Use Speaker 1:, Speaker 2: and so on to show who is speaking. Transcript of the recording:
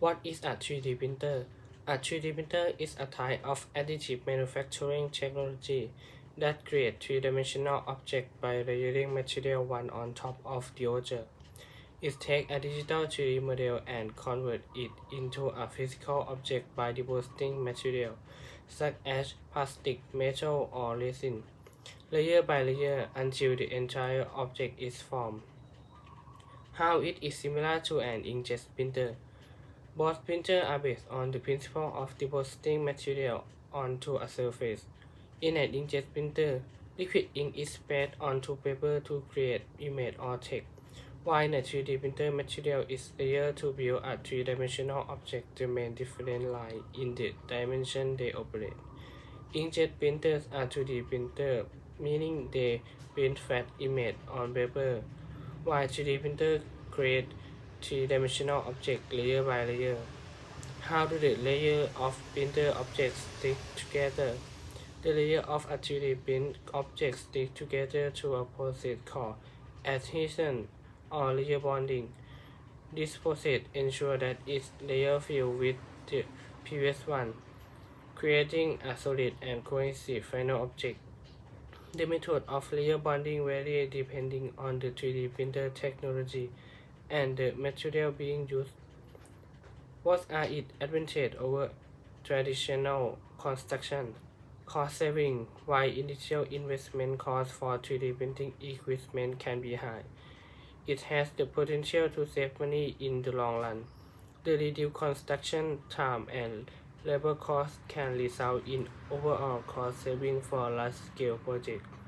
Speaker 1: What is a 3D printer? A 3D printer is a type of additive manufacturing technology that creates three-dimensional objects by layering material one on top of the other. It takes a digital 3D model and converts it into a physical object by depositing material, such as plastic, metal, or resin, layer by layer until the entire object is formed. How it is similar to an inkjet printer. Both printers are based on the principle of depositing material onto a surface. In an inkjet printer, liquid ink is sprayed onto paper to create image or text, while in a 3D printer material is layered to build a three-dimensional object. to main different lies in the dimension they operate. Inkjet printers are 2D printers, meaning they print flat image on paper, while 3D printers create three-dimensional object layer by layer. How do the layer of printer objects stick together? The layer of a 3D print object stick together through a process called adhesion or layer bonding. This process ensures that each layer fills with the previous one, creating a solid and cohesive final object. The method of layer bonding varies depending on the 3D printer technology and the material being used. What are its advantages over traditional construction? Cost saving. While initial investment cost for 3D printing equipment can be high, it has the potential to save money in the long run. The reduced construction time and labor costs can result in overall cost saving for large-scale projects.